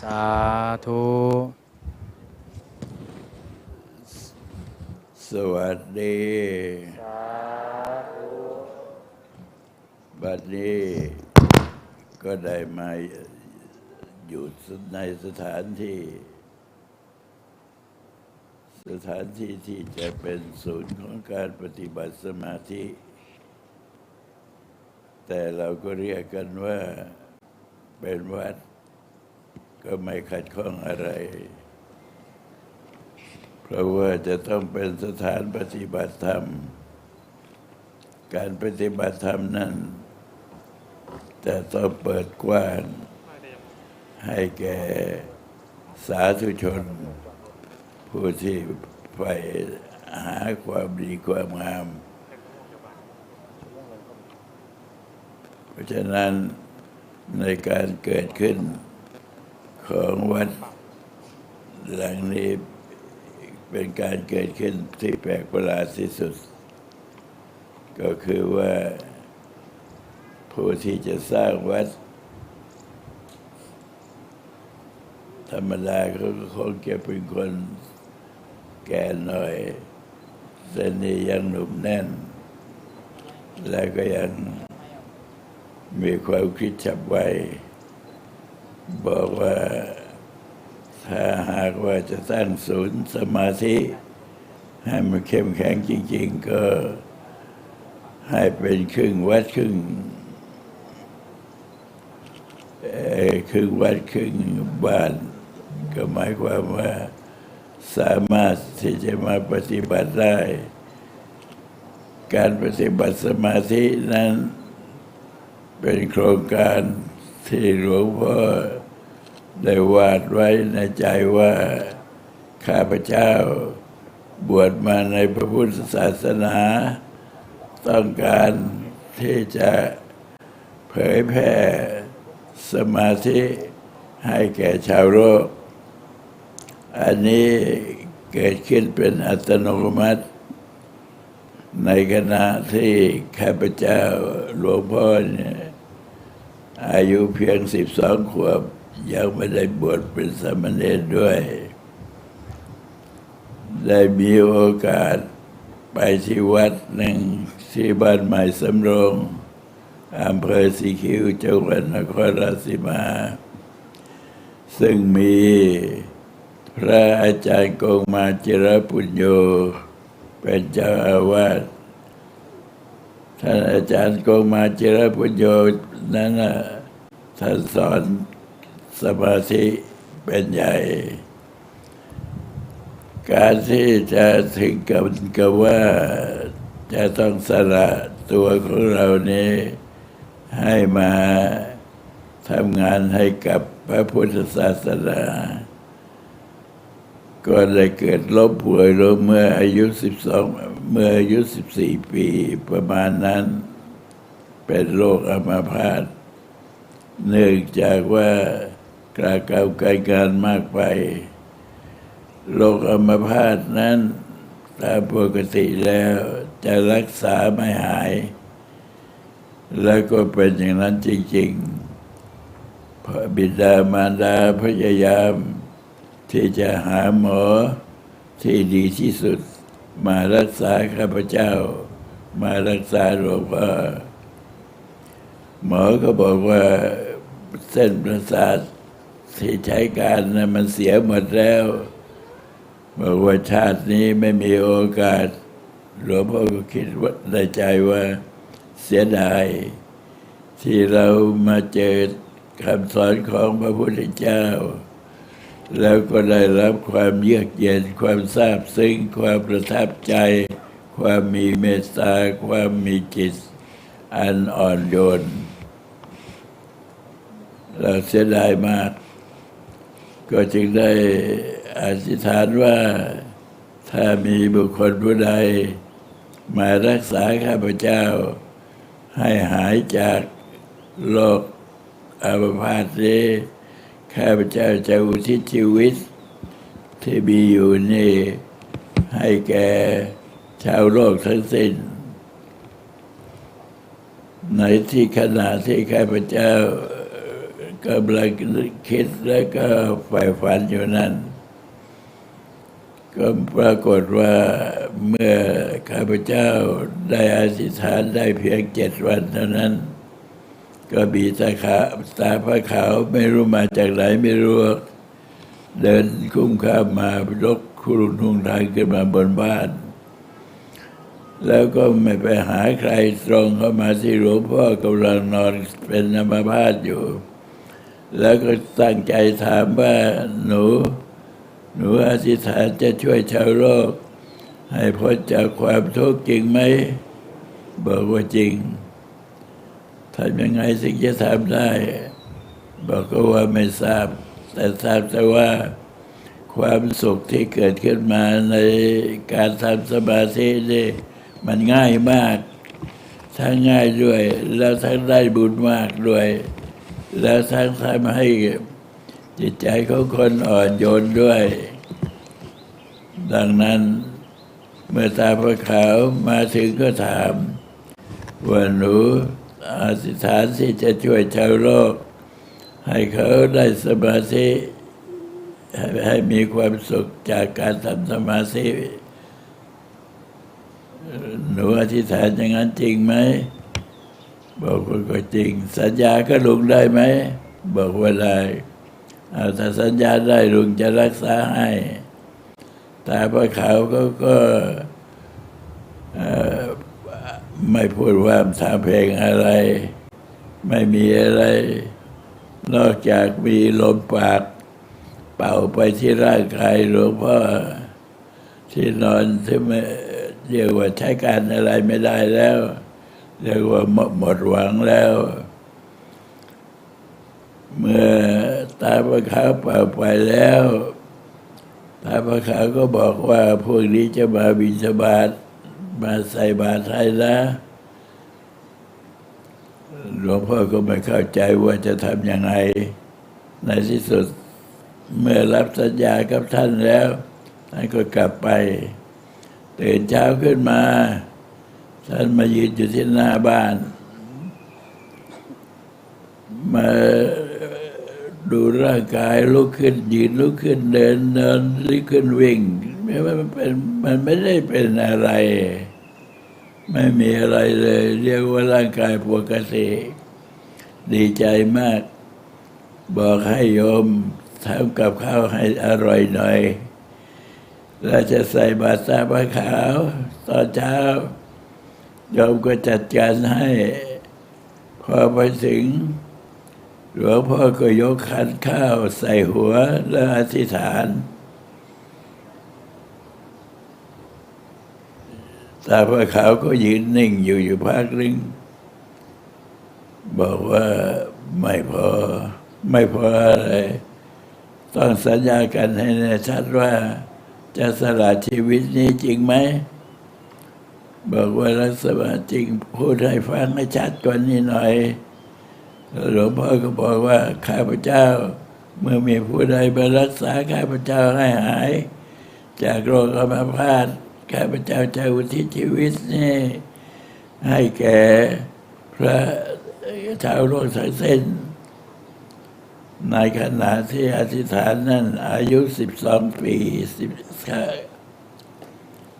สาธุ สวัสดีบัดนี้ก็ได้มาอยู่ในสถานที่ สถานที่ที่จะเป็นศูนย์ของการปฏิบัติสมาธิ แต่เราก็เรียกกันว่าเป็นวัด ก็ไม่ขัดข้องอะไร เพราะว่าจะต้องเป็นสถานปฏิบัติธรรม การปฏิบัติธรรมนั้นจะต้องเปิดกว้างให้แก่สาธุชน ผู้ที่ใฝ่หาความดีความงาม เพราะฉะนั้นในการเกิดขึ้น ของวัดหลังนี้เป็นการเกิดขึ้นที่แปลกประหลาดที่สุด ก็คือว่าผู้ที่จะสร้างวัด ธรรมดาเขาคงจะเป็นคนแก่หน่อยแต่นี่ยังหนุ่มแน่น และก็ยังมีความคิดฉับไว บอกว่าถ้าหากว่าจะตั้งศูนย์สมาธิ ให้มันเข้มแข็งจริง ๆ ก็ให้เป็นครึ่งวัดครึ่งเออครึ่งวัดครึ่งบ้าน ก็หมายความว่าสามารถที่จะมาปฏิบัติได้ การปฏิบัติสมาธินั้น เป็นโครงการที่หลวงพ่อ ได้วาดไว้ในใจว่าข้าพเจ้า บวชมาในพระพุทธศาสนา ต้องการที่จะเผยแพร่สมาธิให้แก่ชาวโลก อันนี้เกิดขึ้นเป็นอัตโนมัติ ในขณะที่ข้าพเจ้าหลวงพ่อเนี่ยอายุเพียงสิบสองขวบ ยังไม่ได้บวชเป็นสามเณรด้วย ได้มีโอกาสไปที่วัดหนึ่งที่บ้านใหม่สำโรงอำเภอสีคิ้วจังหวัดนครราชสีมา ซึ่งมีพระอาจารย์กงมาจิรปุญโญเป็นเจ้าอาวาสท่านอาจารย์กงมาจิรปุญโญนั้นท่านสอน สมาธิเป็นใหญ่ การที่จะถึงกับกับว่าจะต้องสละตัวของเรานี้ให้มาทำงานให้กับพระพุทธศาสนาก็ได้เกิดล้มป่วยลงเมื่ออายุสิบสองเมื่ออายุสิบสี่ปีประมาณนั้น เป็นโรคอัมาพาตเนื่องจากว่า กราเกาไกลการมากไป โรคอัมพาตนั้นตามปกติแล้วจะรักษาไม่หาย แล้วก็เป็นอย่างนั้นจริงๆพระบิดามารดาพยายาม ที่จะหาหมอที่ดีที่สุด มารักษาข้าพเจ้า มารักษาหลวงพ่อหมอก็บอกว่าเส้นประสาท ที่ใช้การนะมันเสียหมดแล้วบอกว่าชาตินี้ไม่มีโอกาสหลวงพ่อก็คิดว่าในใจว่าเสียดาย ที่เรามาเจอคำสอนของพระพุทธเจ้า แล้วก็ได้รับความเยือกเย็นความซาบซึ้งความประทับใจ ความมีเมตตาความมีจิต อันอ่อนโยนเราเสียดายมาก ก็จึงได้อธิษฐานว่าถ้ามีบุคคลผู้ใด มารักษาข้าพเจ้า ให้หายจากโรคอาพาธนี้ข้าพเจ้าจะอุทิศชีวิต ที่มีอยู่นี่ ให้แก่ชาวโลกทั้งสิ้น ในที่ขณะที่ข้าพเจ้า กำลังคิดแล้วก็ใฝ่ฝันอยู่นั่น ก็ปรากฏว่าเมื่อข้าพเจ้าได้อธิษฐานได้เพียงเจ็ดวันเท่านั้น ก็มีตาขาวตาพระขาวไม่รู้มาจากไหนไม่รู้ เดินคุ้มข้ามมายกครุนทุงทางขึ้นมาบนบ้าน แล้วก็ไม่ไปหาใครตรงเข้ามาที่หลวงพ่อกำลังนอนเป็นนมาพาตอยู่ แล้วก็ตั้งใจถามว่าหนู หนูอธิษฐานจะช่วยชาวโลก ให้พ้นจากความทุกข์จริงไหมบอกว่าจริงทำยังไงถึงจะทำได้ บอกก็ว่าไม่ทราบ แต่ทราบแต่ว่าความสุขที่เกิดขึ้นมาในการทำสมาธินี่มันง่ายมาก ทั้งง่ายด้วย แล้วทั้งได้บุญมากด้วย แล้วทั้งทำให้จิตใจของคนอ่อนโยนด้วย ดังนั้นเมื่อตาพระขาวมาถึงก็ถามว่าหนูอธิษฐานที่จะช่วยชาวโลก ให้เขาได้สมาธิให้ให้มีความสุขจากการทำสมาธิหนูอธิษฐานอย่างนั้นจริงไหม บอกว่าก็จริง สัญญาก็ลุงได้ไหม บอกว่าได้เอาถ้าสัญญาได้ลุงจะรักษาให้ตาพระขาวก็ก็ไม่พูดว่าทำเพลงอะไร ไม่มีอะไร นอกจากมีลมปาก เป่าไปที่ร่างกายหลวงพ่อที่นอนที่ไม่เรียกว่าใช้การอะไรไม่ได้แล้ว เรียกว่าหมดหมดหวังแล้ว เมื่อตาพระขาวเป่าไปแล้วตาพระขาวก็บอกว่าพวกนี้จะมาบิณฑบาตมาใส่บาตรให้นะหลวงพ่อก็ไม่เข้าใจว่าจะทำยังไง ในที่สุด เมื่อรับสัญญากับท่านแล้วท่านก็กลับไป ตื่นเช้าขึ้นมา ท่านมายืนอยู่ที่หน้าบ้าน มาดูร่างกายลุกขึ้นยืนลุกขึ้นเดินเดินลุกขึ้นวิ่งมันเป็นมันไม่ได้เป็นอะไร ไม่มีอะไรเลย เรียกว่าร่างกายปกติดีใจมาก บอกให้โยมทำกับข้าวให้อร่อยหน่อยแล้วจะใส่บาตรสาบขาว ตอนเช้า โยมก็จัดการให้พอไปถึง หลวงพ่อก็ยกขันข้าวใส่หัวแล้วอธิษฐาน ตาพระขาวก็ยืนนิ่งอยู่อยู่พักหนึงบอกว่าไม่พอ ไม่พออะไร ต้องสัญญากันให้แน่ชัดว่าจะสละชีวิตนี้จริงไหม บอกว่ารักษาจริงพูดให้ฟังให้ชัดกว่านี้หน่อยหลวงพ่อก็บอกว่าข้าพเจ้า เมื่อมีผู้ใดมารักษาข้าพเจ้าให้หาย จากโรคอัมพาตข้าพเจ้าจะอุทิศชีวิตนี้ให้แก่พระชาวโลกทั้งสิ้น ในขณะที่อธิษฐานนั้นอายุสิบสองปีสิบ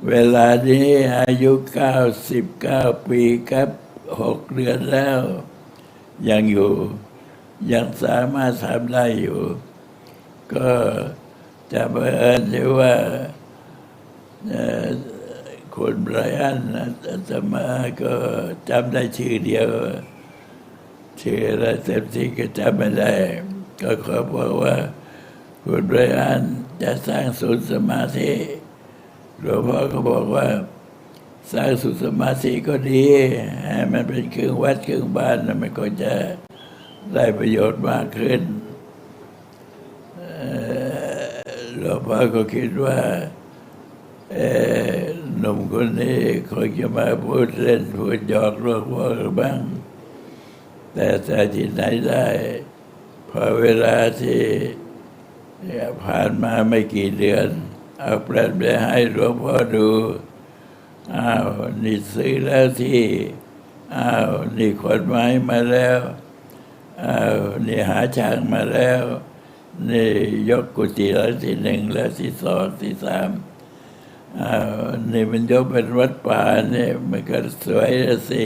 เวลานี้อายุเก้าสิบเก้าปีครับหกเดือนแล้ว ยังอยู่ ยังสามารถทำได้อยู่ ก็จะบังเอิญที่ว่าคุณไบรอันนะอาตมาก็จำได้ชื่อเดียว ชื่ออะไรเต็มที่ก็จำไม่ได้ ก็ขอบอกว่า คุณไบรอันจะสร้างศูนย์สมาธิ หลวงพ่อก็บอกว่า สร้างศูนย์สมาธิก็ดีให้มันเป็นเครื่องวัดเครื่องบ้านนะมันก็จะได้ประโยชน์มากขึ้นหลวงพ่อก็คิดว่าหนุ่มคนนี้คงจะมาพูดเล่นพูดหยอกลวกว่าบ้าง แต่แต่ที่ไหนได้พอเวลาที่ผ่านมาไม่กี่เดือน เอาแปลนไปให้หลวงพ่อดูอ้าวนี่ซื้อแล้วที่อ้าวนี่ขนไม้มาแล้วอ้าวนี่หาช่างมาแล้ว นี่ยกกุฏิหลังที่หนึ่งแล้วที่สองที่สามอ้าวนี่มันยกเป็นวัดป่าเนี่ยมันก็สวยแล้วสิ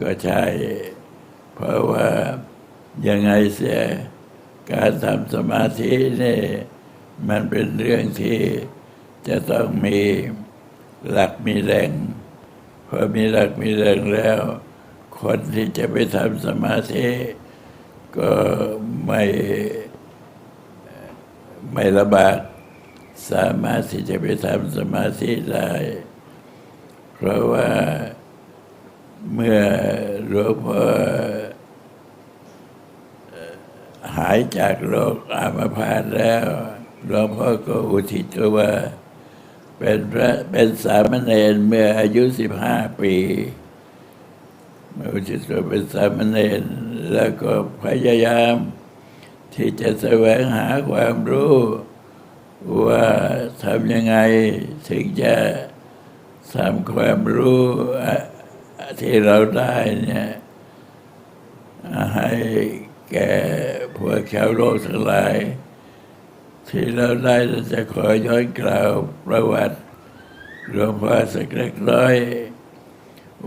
ก็ใช่เพราะว่ายังไงเสียการทำสมาธินี่ มันเป็นเรื่องที่จะต้องมีหลักมีแรงพอมีหลักมีแรงแล้ว คนที่จะไปทำสมาธิก็ไม่ไม่ระบาดสามารถที่จะไปทำสมาธิได้ เพราะว่าเมื่อหลวงพ่อหายจากโรคอามาพาตแล้ว หลวงพ่อก็อุทิศตัวว่า เป็นพระเป็นสามเณรเมื่ออายุสิบห้าปีมาอุทิศตัวเป็นสามเณรแล้วก็พยายาม ที่จะแสวงหาความรู้ว่าทำยังไงถึงจะทำความรู้ที่เราได้เนี่ยให้แก่พวกชาวโลกทั้งหลาย ที่เราได้เราจะขอย้อนกล่าวประวัติหลวงพ่อสักเล็กน้อย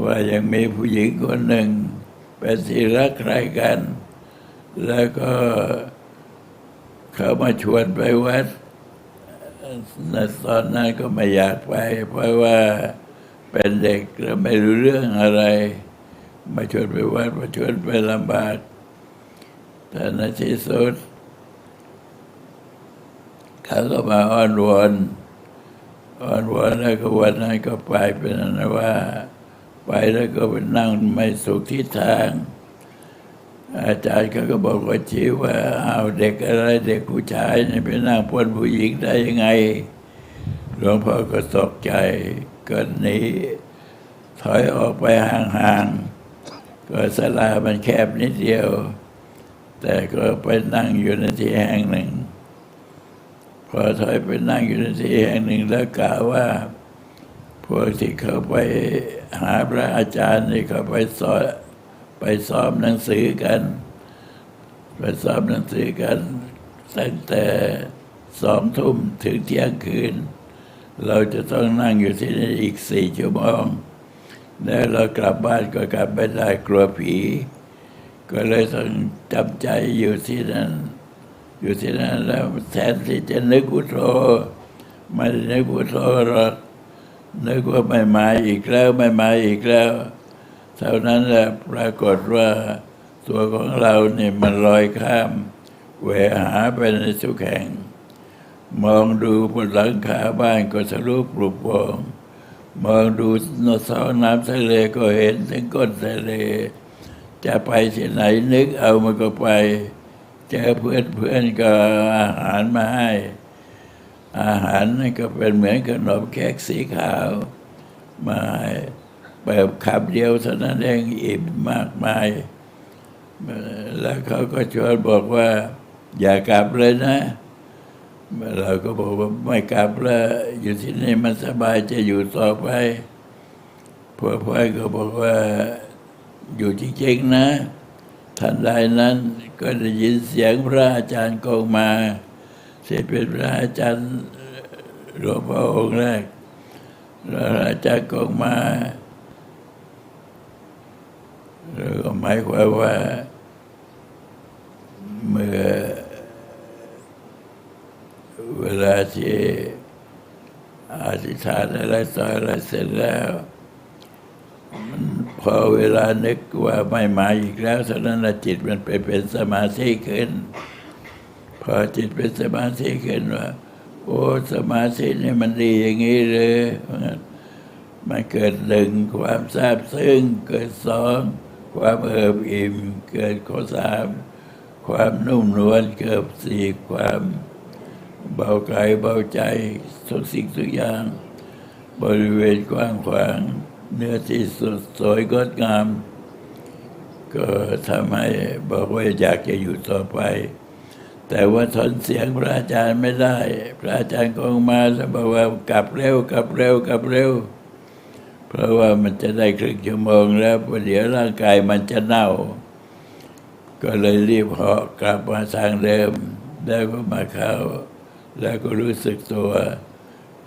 ว่ายังมีผู้หญิงคนหนึ่ง เป็นที่รักใครกัน แล้วก็เขามาชวนไปวัดในตอนนั้นก็ไม่อยากไป เพราะว่าเป็นเด็กแล้วไม่รู้เรื่องอะไร มาชวนไปวัดมาชวนไปลำบากแต่ในที่สุด เขาก็มาอ้อนวอนอ้อนวอนแล้วก็วันนั้นก็ไปเป็นอันว่า ไปแล้วก็ไปนั่งไม่สุขที่ทาง อาจารย์เขาก็บอกว่าชี้ว่าเอาเด็กอะไรเด็กผู้ชายนี่ไปนั่งปนผู้หญิงได้ยังไงหลวงพ่อก็ตกใจก็หนีถอยออกไปห่างๆก็สลามันแคบนิดเดียว แต่ก็ไปนั่งอยู่ในที่แห่งหนึ่ง พอถอยไปนั่งอยู่ในที่แห่งหนึ่งแล้วกล่าวว่า พวกที่เขาไปหาพระอาจารย์นี่เขาไปสอนไปซ้อมหนังสือกัน ไปซ้อมหนังสือกันตั้งแต่สองทุ่มถึงเที่ยงคืน เราจะต้องนั่งอยู่ที่นี่อีกสี่ชั่วโมงแล้วเรากลับบ้านก็กลับไม่ได้กลัวผี ก็เลยต้องจำใจอยู่ที่นั่น อยู่ที่นั่นแล้วแทนที่จะนึกพุทโธไม่ได้นึกพุทโธหรอกนึกว่าไม่มาอีกแล้วไม่มาอีกแล้ว เท่านั้นแหละปรากฏว่าตัวของเราเนี่ยมันลอยข้ามแหวหาไปในสุขแห่ง มองดูบนหลังคาบ้านก็ทะลุปลุกปร่งมองดูนสาน้ำทะเลก็เห็นถึงก้นทะเล จะไปที่ไหนนึกเอามันก็ไป เจอเพื่อนเพื่อนก็อาหารมาให้ อาหารนั่นก็เป็นเหมือนขนมเค้กสีขาวมาให้แบบคำเดียวเท่านั้นเองอิ่มมากมาย แล้วเขาก็ชวนบอกว่า อย่ากลับเลยนะเราก็บอกว่าไม่กลับแล้วอยู่ที่นี่มันสบายจะอยู่ต่อไปพวกพ่อก็บอกว่าอยู่จริงๆนะ ทันใดนั้นก็ได้ยินเสียงพระอาจารย์กงมาที่เป็นพระอาจารย์หลวงพ่อองค์แรกแล้วพระอาจารย์กงมาแล้วก็หมายความว่าเมื่อเวลาที่อธิษฐานอะไรต่ออะไรเสร็จแล้ว อเวลานึกว่าไม่มาอีกแล้วเท่านั้นจิตมันไปเป็นสมาธิขึ้น พอจิตเป็นสมาธิขึ้นว่า โอ้สมาธินี่มันดีอย่างนี้เลยมันเกิดหนึ่งความทราบซึ้งเกิดสองความเอิบอิ่มเกิดข้อสามความนุ่มนวลเกิดสี่ความเบากายเบาใจทุกสิ่งทุกอย่าง บริเวณกว้างขวาง เนื้อที่สดสวยงดงาม ก็ทำให้บอกว่าอยากจะอยู่ต่อไป แต่ว่าทนเสียงพระอาจารย์ไม่ได้ พระอาจารย์ก็มาแล้วบอกว่ากลับเร็วกลับเร็วกลับเร็ว เพราะว่ามันจะได้ครึ่งชั่วโมงแล้วประเดี๋ยวร่างกายมันจะเน่า ก็เลยรีบเหาะกลับมาทางเดิมแล้วก็มาเข้า แล้วก็รู้สึกตัว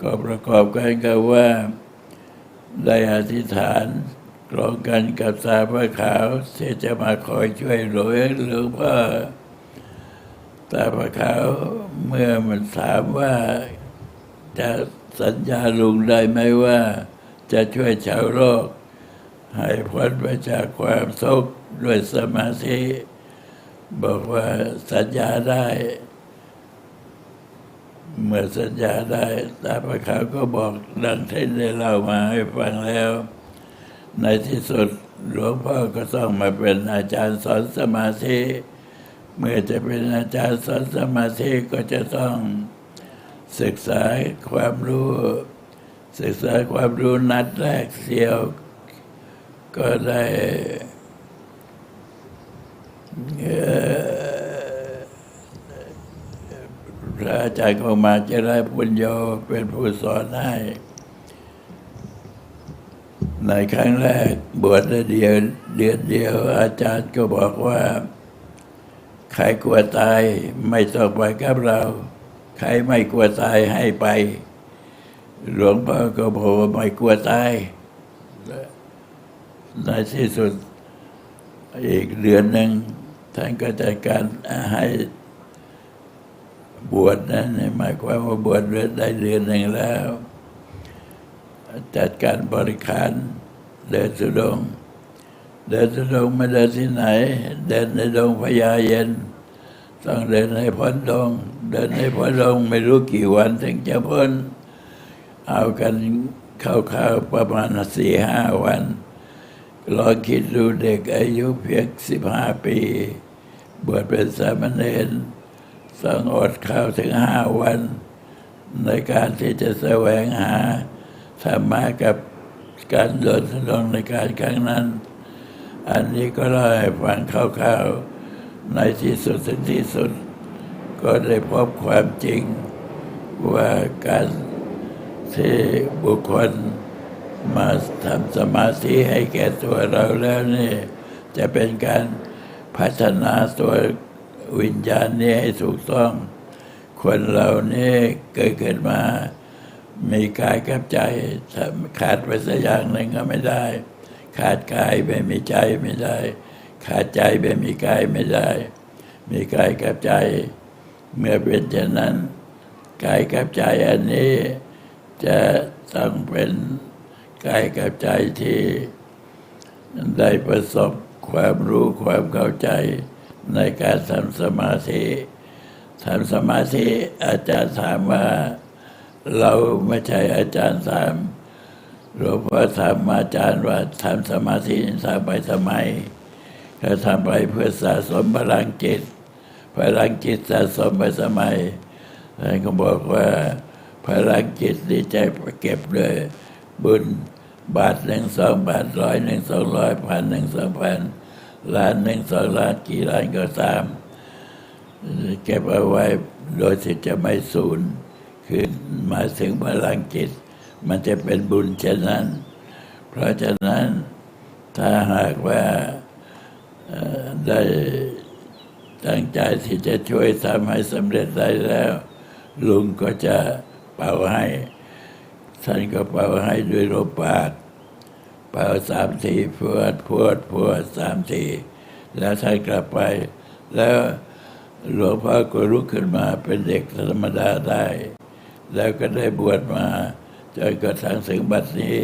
ก็ประกอบกันกับว่า ได้อธิษฐานกรองกันกับตาพระขาวที่จะมาคอยช่วยเหลือหลวงพ่อตาพระขาวเมื่อมันถามว่าจะสัญญาลุงได้ไหมว่า จะช่วยชาวโลก ให้พ้นไปจากความทุกข์ด้วยสมาธิ บอกว่าสัญญาได้ เมื่อสัญญาได้ตาพระขาวก็บอกดังที่ได้เล่ามาให้ฟังแล้ว ในที่สุดหลวงพ่อก็ต้องมาเป็นอาจารย์สอนสมาธิ เมื่อจะเป็นอาจารย์สอนสมาธิก็จะต้องศึกษาความรู้ ศึกษาความรู้นัดแรกเสียว ก็ได้เอ่อ พระอาจารย์ของมาเจริญปุญโญเป็นผู้สอนให้ในครั้งแรกบวชได้เดียวเดือนเดียว อาจารย์ก็บอกว่า ใครกลัวตายไม่ต้องไปกับเรา ใครไม่กลัวตายให้ไป หลวงพ่อก็บอกว่าไม่กลัวตายในที่สุดอีกเดือนหนึ่งท่านก็จัดการให้ บวชนะนี่หมายความว่าบวชได้เดือนหนึ่งแล้ว จัดการบริการ เดินสุดง เดินสุดงไม่เดินที่ไหน เดินในดงพญาเย็น ต้องเดินให้พ้นดง เดินให้พ้นดงไม่รู้กี่วันถึงจะพ้น เอากันเข้าวๆประมาณสี่ห้าวันลองคิดดูเด็กอายุเพียงสิบห้าปี บวชเป็นสามเณร ต้องอดข้าวถึงห้าวัน ในการที่จะแสวงหาธรรมะกับการเดินสนองในการครั้งนั้น อันนี้ก็เล่าให้ฟังคร่าวๆในที่สุดถึงที่สุด ก็ได้พบความจริงว่าการที่บุคคลมาทำสมาธิให้แก่ตัวเราแล้วนี่ จะเป็นการพัฒนาตัว วิญญาณนี้ให้ถูกต้อง คนเรานี่เกิดเกิดมา มีกายกับใจขาดไปสักอย่างหนึ่งก็ไม่ได้ ขาดกายไม่มีใจไม่ได้ ขาดใจไม่มีกายไม่ได้ มีกายกับใจ เมื่อเป็นเช่นนั้นกายกับใจอันนี้ จะต้องเป็นกายกับใจที่ได้ประสบความรู้ความเข้าใจ ในการทำสมาธิทำสมาธิอาจารย์ถามว่า เราไม่ใช่อาจารย์ถามหลวงพ่อถามอาจารย์ว่าทำสมาธิทำไปทำไมเขาทำไปเพื่อสะสมพลังจิตพลังจิตสะสมไปสมัยท่านก็บอกว่าพลังจิตนี่ใจเก็บเลยบุญบาทหนึ่งสองบาทร้อยหนึ่งสองร้อยพันหนึ่งสองพัน ล้านหนึ่งสองล้านกี่ล้านก็ตาม เก็บเอาไว้โดยที่จะไม่สูญคือมาถึงพลังจิต มันจะเป็นบุญเช่นนั้น เพราะฉะนั้นถ้าหากว่าได้ตั้งใจที่จะช่วยทำให้สำเร็จได้แล้ว ลุงก็จะเป่าให้ ท่านก็เป่าให้ด้วยลมปาก เป่าสามทีพวดพวดพวดสามทีแล้วท่านกลับไป แล้วหลวงพ่อก็ลุกขึ้นมาเป็นเด็กธรรมดาได้ แล้วก็ได้บวชมาจนกระทั่งถึงบัดนี้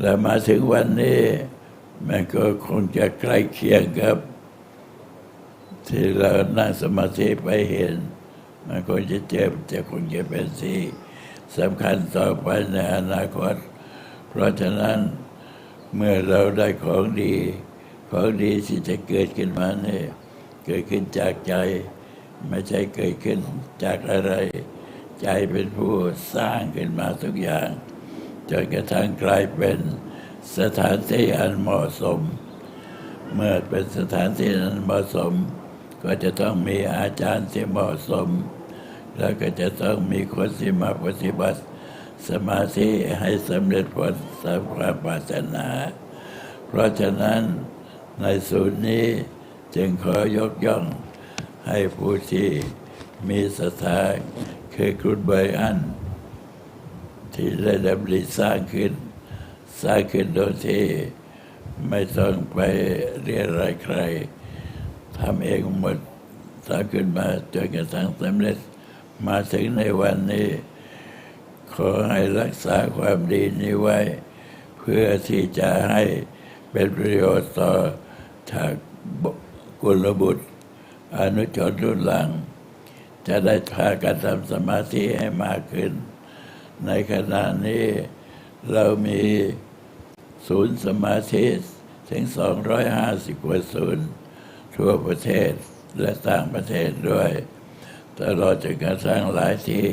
แล้วมาถึงวันนี้มันก็คงจะใกล้เคียงกับ ที่เรานั่งสมาธิไปเห็น มันคงจะเจ็บจะคงจะเป็นสิ่งสำคัญต่อไปในอนาคต เพราะฉะนั้นเมื่อเราได้ของดี ของดีที่จะเกิดขึ้นมาเนี่ยเกิดขึ้นจากใจ ไม่ใช่เกิดขึ้นจากอะไร ใจเป็นผู้สร้างขึ้นมาทุกอย่างจนกระทั่งกลายเป็นสถานที่อันเหมาะสม เมื่อเป็นสถานที่นั้นเหมาะสม ก็จะต้องมีอาจารย์ที่เหมาะสม แล้วก็จะต้องมีคนที่มาปฏิบัติ สมาธิให้สำเร็จผลตามความปรารถนา เพราะฉะนั้นในศูนย์นี้จึงขอยกย่องให้ผู้ที่มีศรัทธาคือคุณไบอัน ที่ได้ดำริสร้างขึ้น สร้างขึ้นโดยที่ไม่ต้องไปเรียนรายใครทำเองหมดสร้างขึ้นมาจนกระทั่งสำเร็จมาถึงในวันนี้ ขอให้รักษาความดีนี้ไว้ เพื่อที่จะให้เป็นประโยชน์ต่อทางกุลบุตร อนุชนรุ่นหลัง จะได้พากันทำสมาธิให้มากขึ้น ในขณะนี้เรามีศูนย์สมาธิถึง 250 กว่าศูนย์ ทั่วประเทศและต่างประเทศด้วย ตลอดจนกระทั่งหลายที่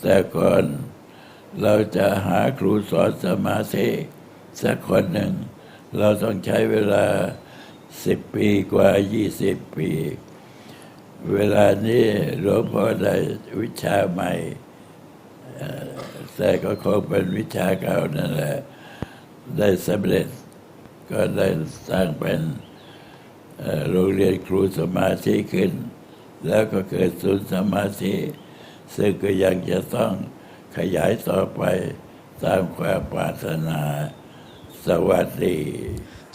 แต่ก่อนเราจะหาครูสอนสมาธิสักคนหนึ่ง เราต้องใช้เวลาสิบปีกว่ายี่สิบปี เวลานี้หลวงพ่อได้วิชาใหม่ แต่ก็คงเป็นวิชาเก่านั่นแหละ ได้สำเร็จ ก็ได้สร้างเป็นโรงเรียนครูสมาธิขึ้น แล้วก็เกิดศูนย์สมาธิ ซึ่งก็ยังจะต้องขยายต่อไปตามความปรารถนา สวัสดี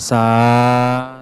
สา